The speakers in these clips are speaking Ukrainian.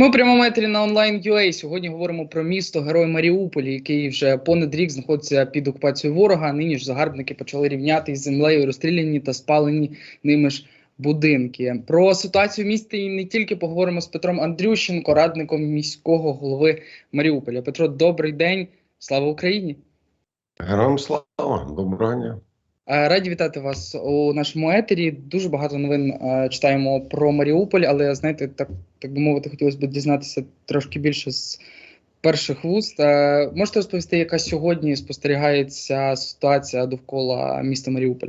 Ми у прямому етері на онлайн UA. Сьогодні говоримо про місто Герой Маріуполь, який вже понад рік знаходиться під окупацією ворога. Нині ж загарбники почали рівняти із землею розстріляні та спалені ними ж будинки. Про ситуацію в місті не тільки поговоримо з Петром Андрющенко, радником міського голови Маріуполя. Петро, добрий день, слава Україні! Героям слава, доброго дня. Раді вітати вас у нашому етері. Дуже багато новин читаємо про Маріуполь, але знаєте, так так би мовити, хотілося б дізнатися трошки більше з перших вуст. Можете розповісти, яка сьогодні спостерігається ситуація довкола міста Маріуполь?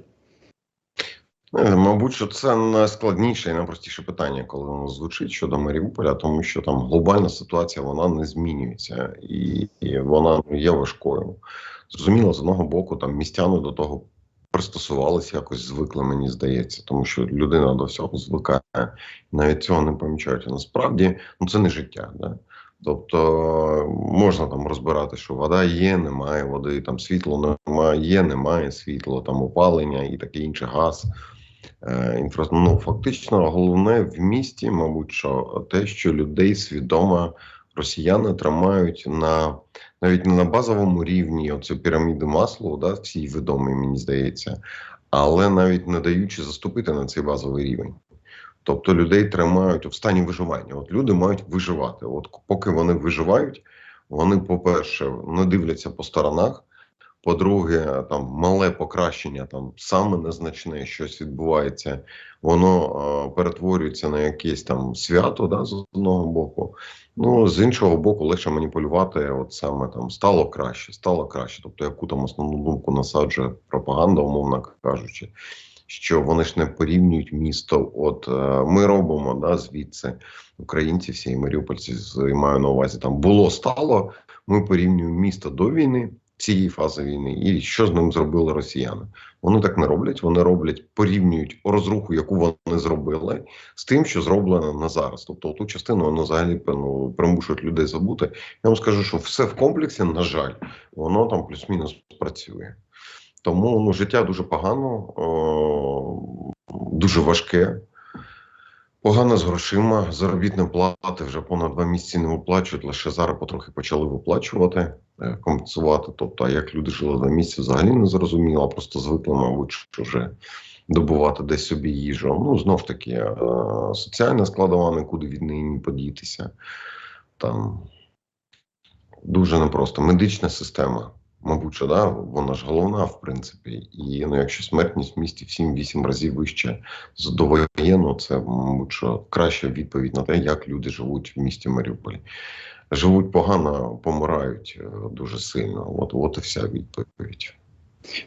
Е, Мабуть, що це найскладніше і найпростіше питання, коли воно звучить щодо Маріуполя, тому що там глобальна ситуація вона не змінюється і, і вона є важкою. Зрозуміло, з одного боку, там містяни до того пристосувалися, якось звикли, мені здається, тому що людина до всього звикає, навіть цього не помічають. Насправді ну це не життя. Да? Тобто можна там розбирати, що вода є, немає води, там світло немає, є, немає світло, там опалення і таке інше, газ. Е, інфра... ну, фактично, головне в місті, мабуть, що те, що людей свідомо росіяни тримають на навіть не на базовому рівні оце піраміди маслу, да, всі відомі, мені здається, але навіть не даючи заступити на цей базовий рівень. Тобто людей тримають в стані виживання. От люди мають виживати. От поки вони виживають, вони, по-перше, не дивляться по сторонах. По-друге, там мале покращення, там саме незначне щось відбувається, воно е, перетворюється на якесь там свято, да, з одного боку. Ну з іншого боку, легше маніпулювати. От саме там стало краще, стало краще. Тобто, яку там основну думку насаджує пропаганда, умовно кажучи, що вони ж не порівнюють місто. От е, ми робимо да, звідси українці, всі і маріупольці маю на увазі. Там було стало. Ми порівнюємо місто до війни цієї фази війни, і що з ним зробили росіяни. Вони так не роблять. Вони роблять, порівнюють розруху, яку вони зробили, з тим, що зроблено на зараз. Тобто, ту частину воно взагалі ну, примушують людей забути. Я вам скажу, що все в комплексі, на жаль, воно там плюс-мінус працює. Тому ну, життя дуже погано, о, дуже важке. Погано з грошима, заробітні плати вже понад два місяці не виплачують, лише зараз потрохи почали виплачувати, компенсувати. Тобто, а як люди жили два місяці, взагалі не зрозуміло, просто звикли, мабуть, що вже добувати десь собі їжу. Ну, знов ж таки, е, соціальна складова нікуди від неї подітися. Там дуже непросто. Медична система. Мабуть, що да, вона ж головна, в принципі, і ну, якщо смертність в місті в 7-8 разів вище з довоєнну, це мабуть, що краща відповідь на те, як люди живуть в місті Маріуполі. Живуть погано, помирають е, дуже сильно. От, от і вся відповідь.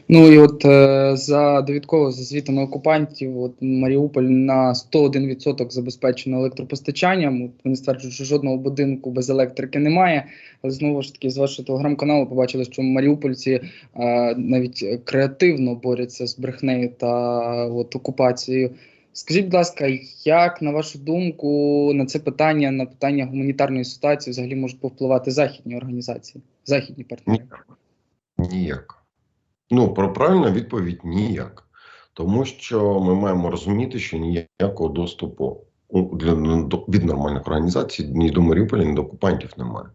Ну і от е, за довідково за звітами окупантів, от Маріуполь на 101% забезпечено електропостачанням. От вони стверджують, що жодного будинку без електрики немає. Але знову ж таки, з вашого телеграм-каналу побачили, що маріупольці е, навіть креативно борються з брехнею та от окупацією. Скажіть, будь ласка, як на вашу думку на це питання, на питання гуманітарної ситуації, взагалі можуть повпливати західні організації, західні партнери? Ніяк. Ну, про правильна відповідь ніяк. Тому що ми маємо розуміти, що ніякого доступу для від нормальних організацій ні до Маріуполя, ні до окупантів немає.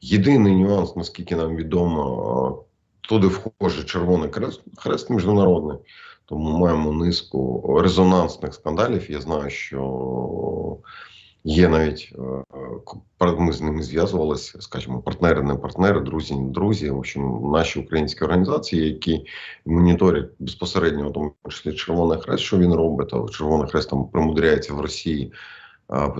Єдиний нюанс, наскільки нам відомо, туди вхоже Червоний Хрест, хрест міжнародний. Тому маємо низку резонансних скандалів. Я знаю, що є навіть ми з ними зв'язувалися, скажімо, партнери, не партнери, друзі, не друзі. В общем, наші українські організації, які моніторять безпосередньо, в тому числі Червоний Хрест, що він робить, а Червоний Хрест там примудряється в Росії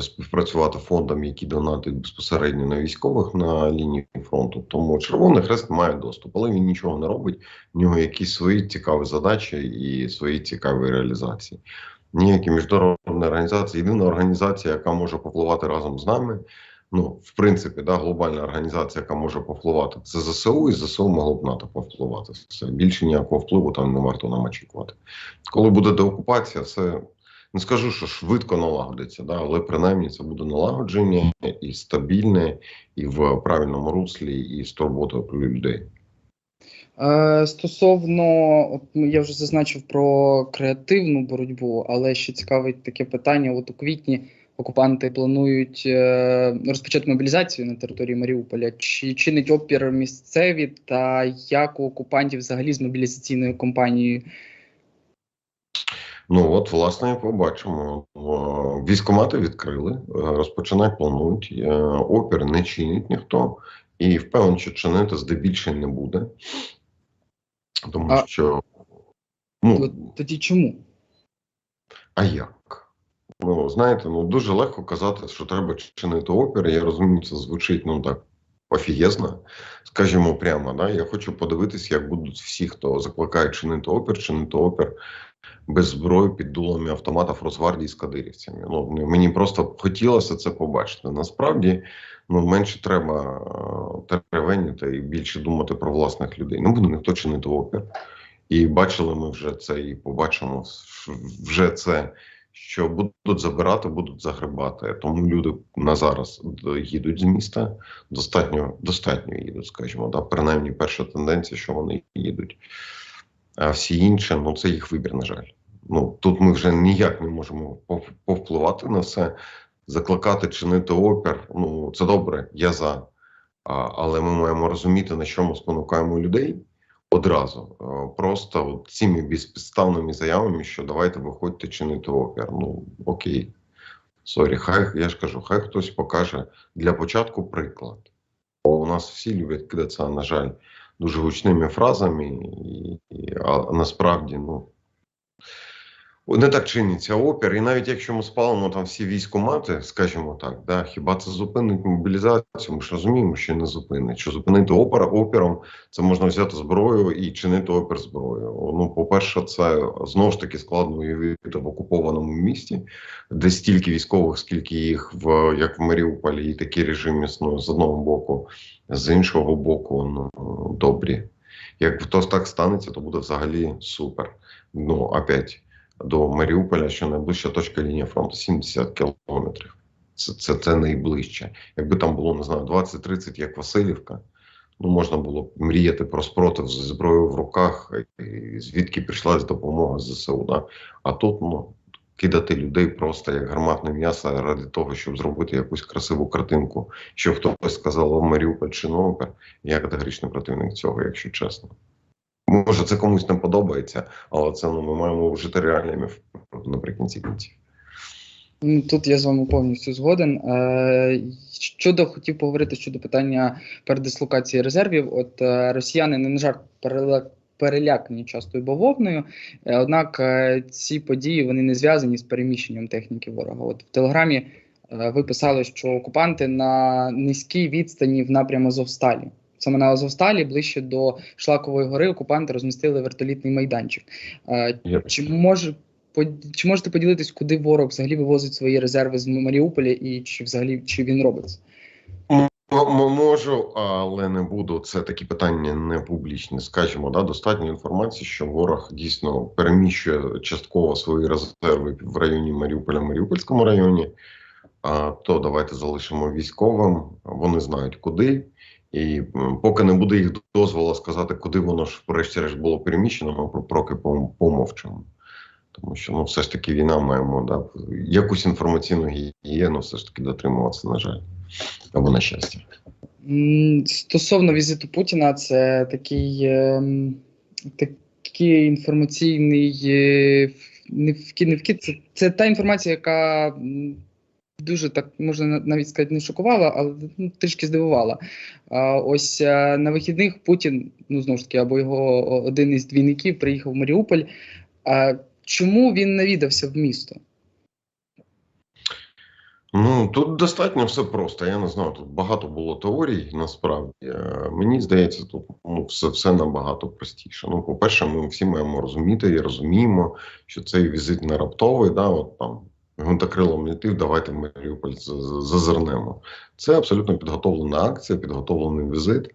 співпрацювати фондам, які донатять безпосередньо на військових на лінії фронту. Тому Червоний Хрест має доступ, але він нічого не робить. В нього якісь свої цікаві задачі і свої цікаві реалізації. Ніякі міжнародні організації, єдина організація, яка може попливати разом з нами. Ну, в принципі, да, глобальна організація, яка може повпливати, це ЗСУ, і ЗСУ могло б НАТО повпливати. Все більше ніякого впливу там не варто нам очікувати. Коли буде деокупація, це не скажу, що швидко налагодиться, да, але принаймні це буде налагодження і стабільне, і в правильному руслі, і з турботою про людей. Е, Стосовно, от ну, я вже зазначив про креативну боротьбу, але ще цікавить таке питання. От у квітні окупанти планують е, розпочати мобілізацію на території Маріуполя. Чи чинить опір місцеві та як у окупантів взагалі з мобілізаційною кампанією? Ну от, власне, побачимо. Військомати відкрили, е, розпочинати планують. е, Опір не чинить ніхто, і впевнений, що чинити здебільшого не буде. Тому А- що. Ну, Тоді чому? а як? Ну, знаєте, ну дуже легко казати, що треба чинити опір. Я розумію, це звучить ну так офігезно. Скажімо прямо, да? я хочу подивитися, як будуть всі, хто закликає чинити опір, чинити опір без зброї під дулами автоматів Росгвардії з кадирівцями. Ну, мені просто хотілося це побачити. Насправді, ну менше треба е, теревеніти і більше думати про власних людей. Не буде ніхто чинити опір. І бачили ми вже це, і побачимо вже це, що будуть забирати, будуть загребати. Тому люди на зараз їдуть з міста. Достатньо, достатньо їдуть, скажімо, да? принаймні перша тенденція, що вони їдуть. А всі інші, ну це їх вибір, на жаль. Ну тут ми вже ніяк не можемо повпливати на все, закликати, чинити опір. Ну це добре, я за. А, але ми маємо розуміти, на чому спонукаємо людей одразу. Е, Просто от цими безпідставними заявами, що давайте виходьте чинити опір. Ну окей. Сорі, хай я ж кажу, хай хтось покаже для початку приклад. Бо у нас всі люблять кидатися, на жаль, дуже гучними фразами, і, і, а насправді, ну. Не так чиниться опір, і навіть якщо ми спалимо там всі військомати, скажімо так, да, хіба це зупинить мобілізацію? Ми ж розуміємо, що не зупинить. Що зупинити опера опіром, це можна взяти зброю і чинити опір зброєю. Ну, по-перше, це знову ж таки складно уявити в окупованому місті, де стільки військових, скільки їх в як в Маріуполі, і такий режим існує з одного боку, з іншого боку, ну добрі. Як то так станеться, то буде взагалі супер. Ну, опять до Маріуполя, що найближча точка лінії фронту 70 кілометрів. Це, це, це найближче. Якби там було, не знаю, 20-30, як Васильівка, ну можна було б мріяти про спротив зі зброєю в руках, звідки прийшла допомога з ЗСУ. Да? А тут ну, кидати людей просто як гарматне м'ясо ради того, щоб зробити якусь красиву картинку, що хтось сказав Маріуполь чи Новопер, я категорично противник цього, якщо чесно. Може, це комусь не подобається, але це ну, ми маємо вжити реальними наприкінці кінців. Ну, Тут я з вами повністю згоден. Е, Щодо хотів поговорити щодо питання передислокації резервів. От е, росіяни не на жарт перелякані частою бавовною. Е, Однак ці події вони не зв'язані з переміщенням техніки ворога. От в телеграмі ви писали, що окупанти на низькій відстані в напряму Азовсталі. Саме на Азовсталі, ближче до Шлакової гори, окупанти розмістили вертолітний майданчик. Е, чи може чи можете поділитись, куди ворог взагалі вивозить свої резерви з Маріуполя, і чи взагалі чи він робить це? М- м- Можу, але не буду. Це такі питання не публічні. Скажімо, да, достатньо інформації, що ворог дійсно переміщує частково свої резерви в районі Маріуполя, Маріупольському районі. А то давайте залишимо військовим. Вони знають куди. І поки не буде їх дозволу сказати, куди воно ж врешті-решт було переміщено, ми про проки пом- помовчимо. Тому що ну, все ж таки війна маємо да, якусь інформаційну гігієну все ж таки дотримуватися, на жаль, або на щастя. Стосовно візиту Путіна, це такий, ем, такий інформаційний е, не вкид, не вкид, це, це та інформація, яка дуже так можна навіть сказати, не шокувала, але ну, трішки здивувала. А, ось е, на вихідних Путін, ну знову ж таки, або його один із двійників приїхав в Маріуполь. А, чому він навідався в місто? Ну тут достатньо все просто. Я не знаю. Тут багато було теорій. Насправді Е, мені здається, тут ну все, все набагато простіше. Ну, по-перше, ми всі маємо розуміти і розуміємо, що цей візит не раптовий. Да, от там гунтокрилом літив, давайте в Маріуполь зазирнемо. Це абсолютно підготовлена акція, підготовлений візит.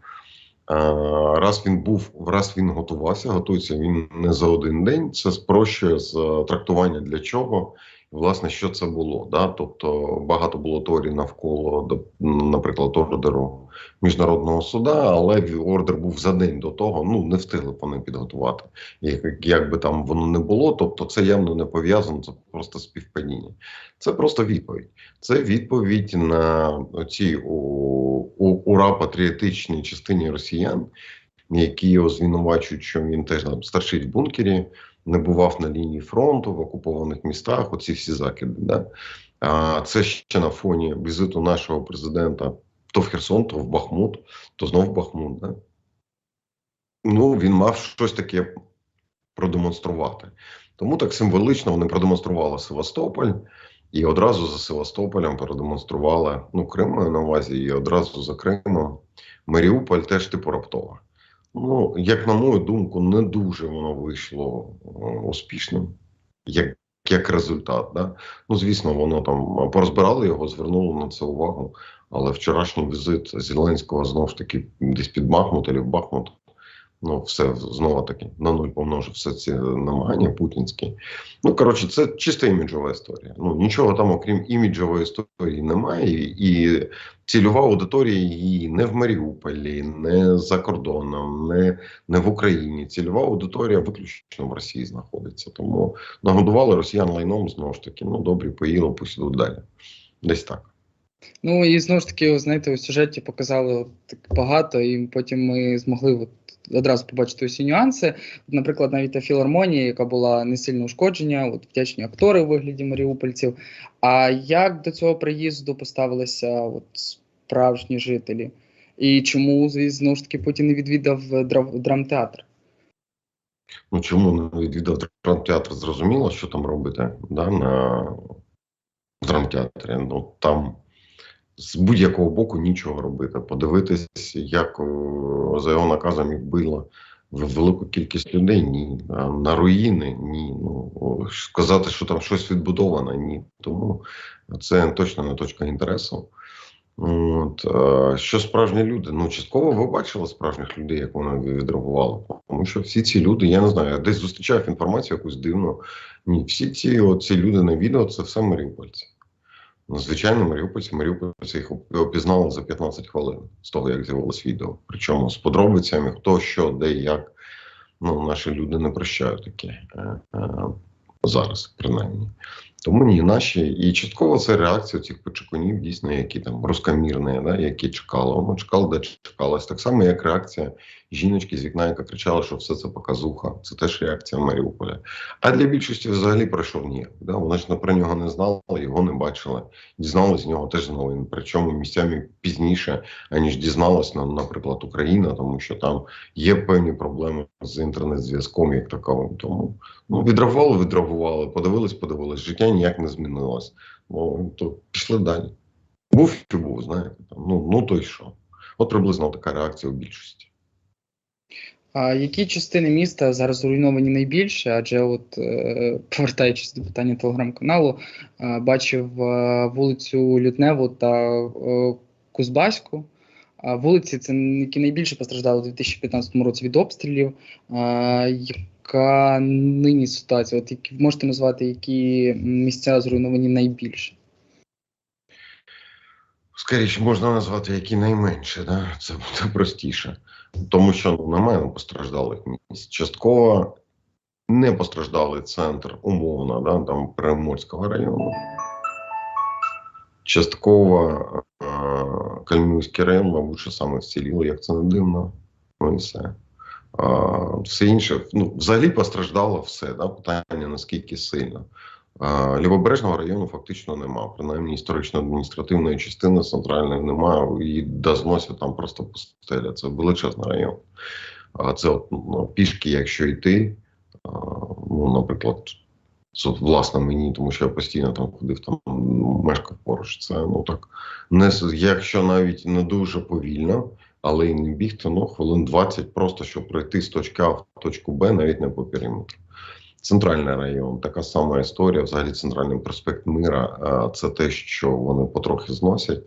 Раз він був, раз він готувався, готується він не за один день. Це спрощує з е, трактування для чого Власне, що це було? Да? Тобто багато було теорій навколо, наприклад, ордеру міжнародного суда, але ордер був за день до того. Ну не встигли вони підготувати. Як, як би там воно не було, тобто це явно не пов'язано, це просто співпадіння. Це просто відповідь. Це відповідь на цій ура патріотичній частині росіян, які його звинувачують, що він теж там старший в бункері, не бував на лінії фронту в окупованих містах. Оці всі закиди. Да? А це ще на фоні візиту нашого президента то в Херсон, то в Бахмут, то знов в Бахмут. Да? Ну, він мав щось таке продемонструвати. Тому так символічно вони продемонстрували Севастополь. І одразу за Севастополем продемонстрували ну, Крим на увазі, і одразу за Кримом Маріуполь теж типу раптово. Ну, як на мою думку, не дуже воно вийшло е, успішним, як як результат. Да? Ну, звісно, воно там порозбирали його, звернули на це увагу. Але вчорашній візит Зеленського знову ж таки десь під Бахмут або в Бахмут. Ну, все знову таки на нуль помножив все ці намагання путінські. Ну, коротше, це чисто іміджова історія. Ну, нічого там, окрім іміджової історії, немає. І цільова аудиторія її не в Маріуполі, не за кордоном, не, не в Україні. Цільова аудиторія виключно в Росії знаходиться. Тому нагодували росіян лайном знову ж таки. Ну, добре, поїли, пусть ідуть далі. Десь так. Ну і знову ж таки, знаєте, у сюжеті показали так багато, і потім ми змогли одразу побачити усі нюанси. Наприклад, навіть та філармонія, яка була не сильно ушкодження, от вдячні актори у вигляді маріупольців. А як до цього приїзду поставилися от справжні жителі? І чому знову ж таки Путін не відвідав драмтеатр? Ну чому не відвідав драмтеатр? Зрозуміло, що там робити да, на драмтеатрі. Ну там з будь-якого боку нічого робити. Подивитись, як о, за його наказом їх било велику кількість людей. Ні, А на руїни ні. Ну сказати, що там щось відбудовано, ні. Тому це точно не точка інтересу. От, е, що справжні люди? Ну, частково ви бачили справжніх людей, як вони відреагували. Тому що всі ці люди, я не знаю, я десь зустрічав інформацію якусь дивну. Ні, всі ці оці люди на відео це все маріупольці. Ну, звичайно, маріупольці, маріупольці їх опізнали за 15 хвилин з того, як з'явилось відео. Причому з подробицями, хто, що, де, як. Ну, наші люди не прощають таке е, е, зараз, принаймні. Тому ні, наші і частково це реакція цих почекунів, дійсно, які там рускомірні, да, які чекали. Воно чекало, де чекалось. Так само, як реакція жіночки з вікна, яка кричала, що все це показуха. Це теж реакція Маріуполя. А для більшості взагалі пройшов ніяк. Да? Вони ж про нього не знали, його не бачили. Дізналися з нього теж з новин. Причому місцями пізніше, аніж дізналась, ну, наприклад, Україна, тому що там є певні проблеми з інтернет-зв'язком, як таковим. Тому ну, відреагували, відреагували, подивились, подивились. Життя ніяк не змінилось. Ну, то пішли далі. Був і був, знаєте. Ну, ну то й що. От приблизно така реакція у більшості. А які частини міста зараз зруйновані найбільше? Адже, от е, повертаючись до питання телеграм-каналу, е, бачив е, вулицю Лютневу та Кузбаську. Вулиці це які найбільше постраждали у 2015 році від обстрілів. Яка нині ситуація? От які можете назвати, які місця зруйновані найбільше? Скоріше можна назвати які найменше, да? це буде простіше. Тому що ну, немає постраждалих місць. Частково не постраждалий центр, умовно, да? там Приморського району. Частково е- Кальмівський район, мабуть, саме вціліло, як це не дивно. Ну і все. Все інше, ну, взагалі постраждало все, да? питання наскільки сильно. Лівобережного району фактично нема. Принаймні історично-адміністративної частини центральної немає, і до зносу там просто пустеля. Це величезний район. А це от, ну, пішки, якщо йти, ну, наприклад, це власне мені, тому що я постійно там ходив, там мешкав поруч. Це ну так не якщо навіть не дуже повільно, але і не бігти, ну хвилин 20 просто щоб пройти з точки А в точку Б, навіть не по периметру. Центральний район, така сама історія. Взагалі, центральний проспект Мира це те, що вони потрохи зносять.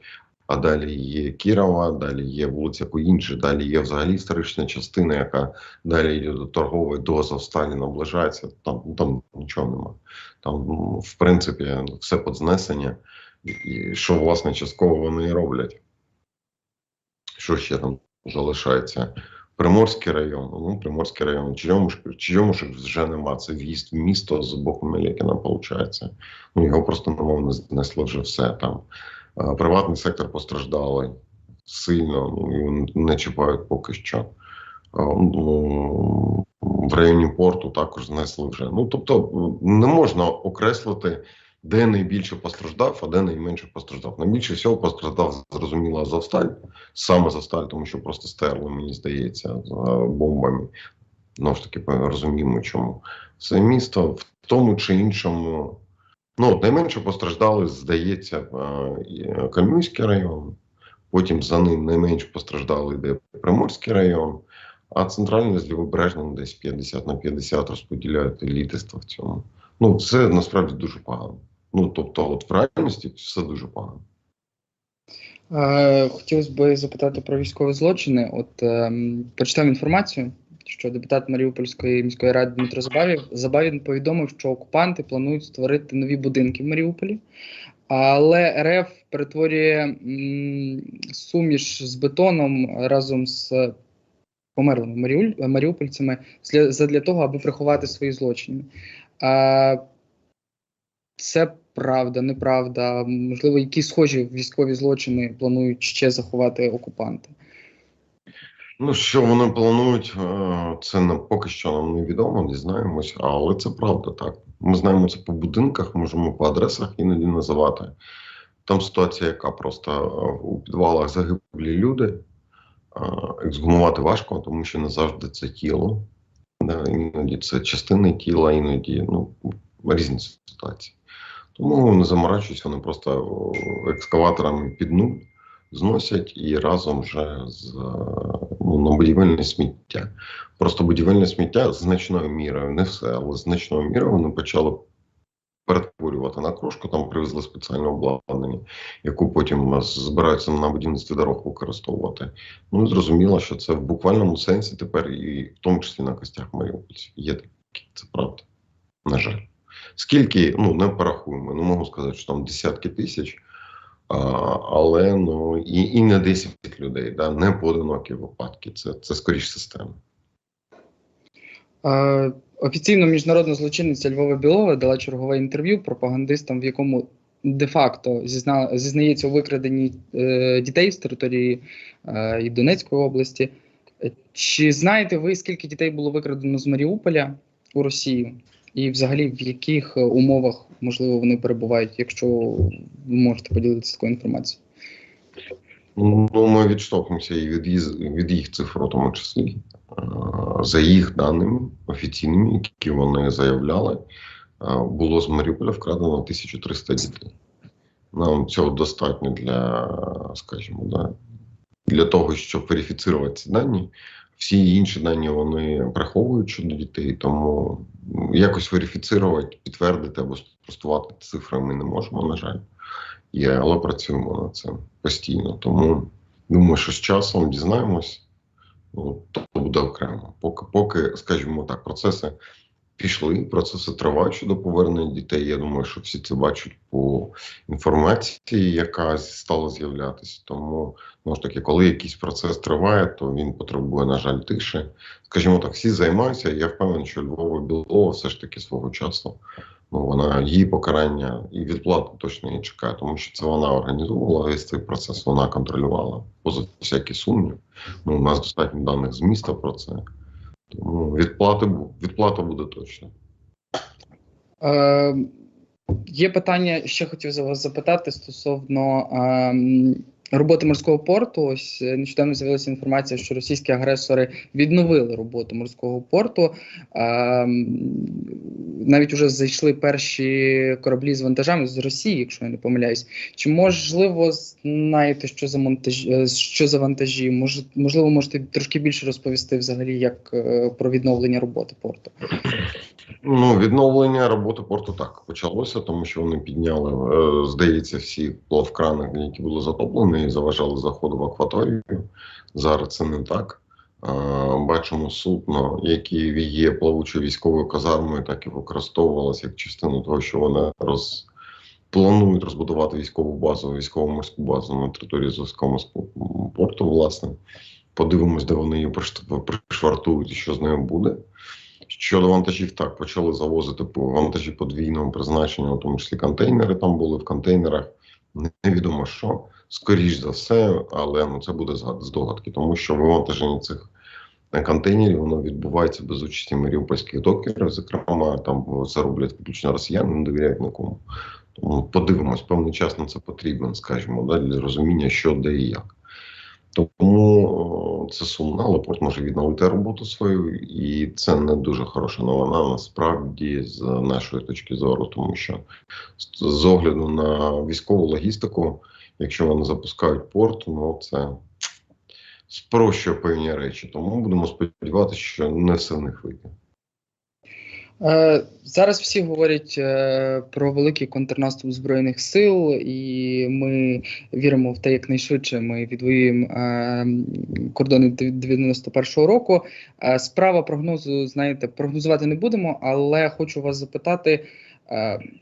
а далі є Кірова, далі є вулиця Куїнчі, далі є взагалі історична частина, яка далі йде до торгової до Азовсталі наближається. Там, там нічого нема. Там, ну, в принципі, все під знесення, і, що, власне, частково вони роблять. Що ще там залишається? Приморський район, ну, Приморський район, Черемушок вже нема. Це в'їзд в місто з боку Мелікіна, виходить. Ну, його просто намовно знесло вже все там. Приватний сектор постраждали сильно, ну, не чіпають поки що. Ну, В районі порту також знесли вже. Ну, тобто, не можна окреслити, де найбільше постраждав, а де найменше постраждав. Найбільше всього постраждав, зрозуміло, Азовсталь, саме Азовсталь, тому що просто стерли, мені здається, за бомбами. Знову ж таки, розуміємо, чому. Це місто в тому чи іншому. Ну, найменше постраждали, здається, е, район. Потім за ним найменш постраждали йде Приморський район, а центральний з лівобережним десь 50 на 50 розподіляють лідерство в цьому. Ну, це насправді дуже погано. Ну, тобто, от в реальності все дуже погано. Е, Хотілося б запитати про військові злочини. От е, почитав інформацію, що депутат Маріупольської міської ради Дмитро Забавів Забавін повідомив, що окупанти планують створити нові будинки в Маріуполі, але РФ перетворює м, суміш з бетоном разом з померлими Маріуль, маріупольцями для, задля того, аби приховати свої злочини. А, це правда, неправда. Можливо, які схожі військові злочини планують ще заховати окупанти. Ну, що вони планують, е, це не поки що нам невідомо, дізнаємося, але це правда так. Ми знаємо це по будинках, можемо по адресах іноді називати. Там ситуація, яка просто е, у підвалах загиблі люди, е, ексгумувати важко, тому що не завжди це тіло. Іноді це частини тіла, іноді ну, різні ситуації. Тому не заморачуюся, вони просто о, екскаваторами під нуль зносять і разом вже з ну, на будівельне сміття. Просто будівельне сміття значною мірою, не все, але значною мірою вони почали перетворювати на крошку. Там привезли спеціальне обладнання, яку потім збираються на будівництві дорог використовувати. Ну і зрозуміло, що це в буквальному сенсі тепер, і в тому числі на костях маріупольців. Є такі, це правда. На жаль. Скільки, ну не порахуємо, не можу сказати, що там десятки тисяч. А, але ну і, і не 10 людей, да, не поодинокі випадки. Це, це скоріш система. Офіційно міжнародна злочинниця Львова Білова дала чергове інтерв'ю пропагандистам, в якому де-факто зізна, зізнається у викраденні е, дітей з території е, і Донецької області. Чи знаєте ви, скільки дітей було викрадено з Маріуполя у Росію? І взагалі в яких е, умовах можливо вони перебувають, якщо ви можете поділитися такою інформацією? Ну, ми відштовхнемося і від, від їх цифр, у тому числі. Е, За їх даними офіційними, які вони заявляли, е, було з Маріуполя вкрадено 1300 дітей. Нам цього достатньо для, скажімо, для того, щоб верифіцирувати ці дані. Всі інші дані вони приховують щодо дітей, тому якось верифіцирувати, підтвердити або спростувати цифри ми не можемо, на жаль. Є, але працюємо над цим постійно. Тому думаю, що з часом дізнаємось, то буде окремо. Поки, поки, скажімо так, процеси пішли, процеси тривають щодо повернення дітей. Я думаю, що всі це бачать по інформації, яка стала з'являтися. Тому, ну ж таки, коли якийсь процес триває, то він потребує, на жаль, тиші. Скажімо так, всі займаються. Я впевнений, що Львова Білова все ж таки свого часу. Ну, вона її покарання і відплату точно її чекає, тому що це вона організовувала весь цей процес, вона контролювала поза всякий сумнів. Ну, у нас достатньо даних з міста про це. Тому відплати, відплата буде точно. Е, є питання, ще хотів вас запитати стосовно ем, роботи морського порту. Ось е, нещодавно з'явилася інформація, що російські агресори відновили роботу морського порту. Ем, навіть уже зайшли перші кораблі з вантажами з Росії, якщо я не помиляюсь. Чи можливо знаєте, що за монтаж, е, що за вантажі? Може, можливо, можете трошки більше розповісти взагалі, як е, про відновлення роботи порту? Ну, відновлення роботи порту так почалося, тому що вони підняли, е, здається, всі плавкрани, які були затоплені і заважали заходу в акваторію. Зараз це не так. Е, Бачимо судно, яке є плавучою військовою казармою, так і використовувалося як частину того, що вони роз... планують розбудувати військову базу, військово-морську базу на території морського порту. Власне, подивимось, де вони її приш- пришвартують і що з нею буде. Щодо вантажів, так почали завозити по вантажі подвійного призначення, в тому числі контейнери там були в контейнерах. Невідомо що, скоріш за все, але ну це буде здогадки, тому що вивантаження цих контейнерів воно відбувається без участі маріупольських докерів. Зокрема, там це роблять виключно росіяни, не довіряють нікому. Тому подивимось, певний час на це потрібен, скажімо, да, для розуміння, що де і як. Тому це сумно, але порт може відновити роботу свою, і це не дуже хороша новина насправді з нашої точки зору, тому що з огляду на військову логістику, якщо вони запускають порт, ну це спрощує певні речі. Тому будемо сподіватися, що не все в них вийде. Е, зараз всі говорять е, про великий контрнаступ збройних сил, і ми віримо в те, як найшвидше ми відвоюємо е, кордони 91-го року. Справа прогнозу, знаєте, прогнозувати не будемо, але хочу вас запитати,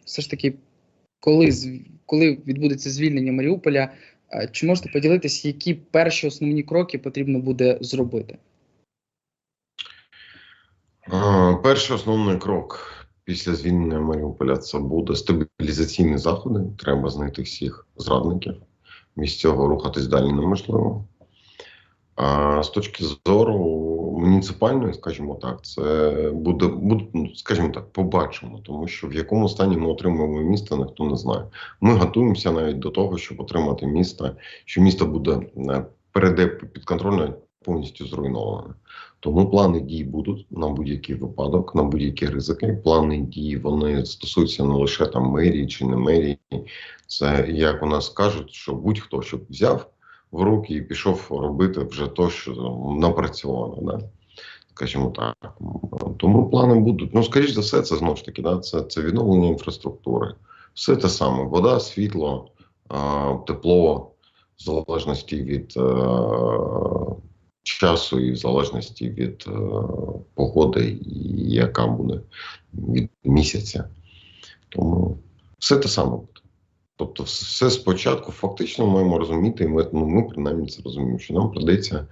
все ж таки, коли коли відбудеться звільнення Маріуполя, чи можете поділитися, які перші основні кроки потрібно буде зробити? А, Перший основний крок після звільнення Маріуполя це буде стабілізаційні заходи. Треба знайти всіх зрадників. Без цього рухатись далі неможливо. А з точки зору муніципальної, скажімо так, це буде, буде ну, скажімо так, побачимо, тому що в якому стані ми отримуємо місто, ніхто не знає. Ми готуємося навіть до того, щоб отримати місто, що місто буде е, перейде підконтрольно повністю зруйноване. Тому плани дій будуть на будь-який випадок, на будь-які ризики. Плани дій вони стосуються не лише там мерії чи не мерії. Це як у нас кажуть, що будь-хто щоб взяв в руки і пішов робити вже то, що напрацьовано. Да? Скажімо так. Тому плани будуть. Ну, скоріш за все, це знову ж таки, да? це, це відновлення інфраструктури. Все те саме: вода, світло, тепло, в залежності від е, часу і в залежності від е, погоди, яка буде від місяця. Тому все те саме буде. Тобто, все спочатку фактично маємо розуміти, і ми, ну, ми принаймні це розуміємо, що нам придеться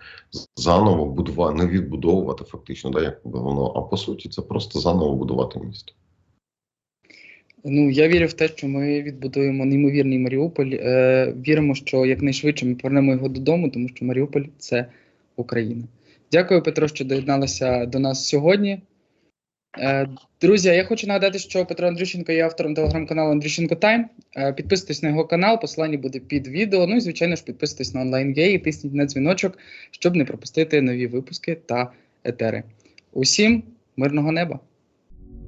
заново будувати, не відбудовувати фактично, да, як воно, а по суті, це просто заново будувати місто. Ну, я вірю в те, що ми відбудуємо неймовірний Маріуполь. Е, віримо, що якнайшвидше ми повернемо його додому, тому що Маріуполь це Україна. Дякую, Петро, що доєдналися до нас сьогодні. Е, друзі, я хочу нагадати, що Петро Андрющенко є автором телеграм-каналу Андрющенко Тайм. Е, підписуйтесь на його канал, посилання буде під відео. Ну і звичайно ж підписуйтесь на онлайн гей тисніть на дзвіночок, щоб не пропустити нові випуски та етери. Усім мирного неба!